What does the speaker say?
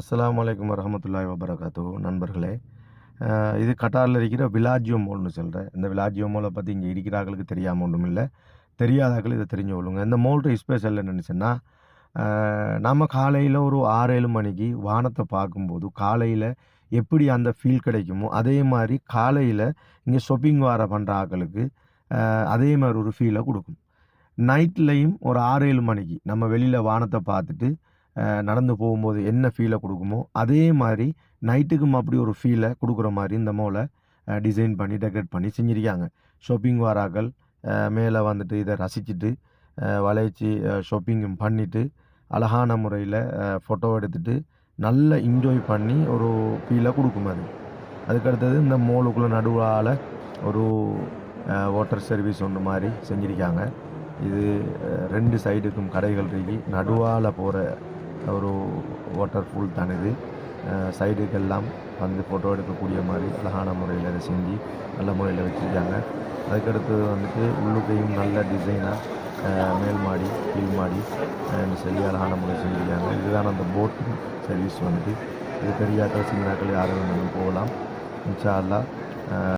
அஸ்லாம் வலைக்கம் வரஹமத்துல்லாஹி வபரகாத்து நண்பர்களே இது கட்டாரில் இருக்கிற விலாஜியோ மோல்னு சொல்கிறேன் இந்த விலாஜியோ மோலை பற்றி இங்கே இருக்கிறார்களுக்கு தெரியாமல் ஒன்றும் இல்லை. தெரியாதாக்கள் இதை தெரிஞ்சு கொள்ளுங்க. இந்த மோல்ட்டு ஸ்பெஷல் என்னன்னு சொன்னால் நம்ம காலையில் ஒரு ஆறு ஏழு மணிக்கு வானத்தை பார்க்கும்போது காலையில் எப்படி அந்த ஃபீல் கிடைக்குமோ அதே மாதிரி காலையில் இங்கே ஷொப்பிங் வார பண்ணுற ஆக்களுக்கு அதே மாதிரி ஒரு ஃபீலை கொடுக்கும். நைட்லேயும் ஒரு ஆறு ஏழு மணிக்கு நம்ம வெளியில் வானத்தை பார்த்துட்டு நடந்து போகும்போது என்ன ஃபீலை கொடுக்குமோ அதே மாதிரி நைட்டுக்கும் அப்படி ஒரு ஃபீலை கொடுக்குற மாதிரி இந்த மோலை டிசைன் பண்ணி டெக்கரேட் பண்ணி செஞ்சுருக்காங்க. ஷாப்பிங் வாராக்கள் மேலே வந்துட்டு இதை ரசிச்சுட்டு வளைச்சி ஷாப்பிங்கும் பண்ணிவிட்டு அழகான முறையில் ஃபோட்டோ எடுத்துட்டு நல்லா என்ஜாய் பண்ணி ஒரு ஃபீலை கொடுக்கும் அது. அதுக்கடுத்தது இந்த மோலுக்குள்ளே நடுவால் ஒரு வாட்டர் சர்வீஸ் ஒன்று மாதிரி செஞ்சுருக்காங்க. இது ரெண்டு சைடுக்கும் கடைகள் இருக்கு. நடுவால் போகிற ஒரு வாட்டர் ஃபுல் தான் இது. சைடுக்கெல்லாம் வந்து ஃபோட்டோ எடுக்கக்கூடிய மாதிரி அழகான முறையில் இதை செஞ்சு நல்ல முறையில் வச்சுருக்காங்க. அதுக்கடுத்து வந்துட்டு உள்ளுக்கையும் நல்ல டிசைனாக மேல் மாடி கீழ் மாடி அஹ் சொல்லி அழகான முறை செஞ்சுருக்காங்க. இதுதான் அந்த போட்டிங் சர்வீஸ் வந்துட்டு. இது பெரியாக்கள் சின்னாக்கள் யாரும் போகலாம். இன்ஷா அல்லா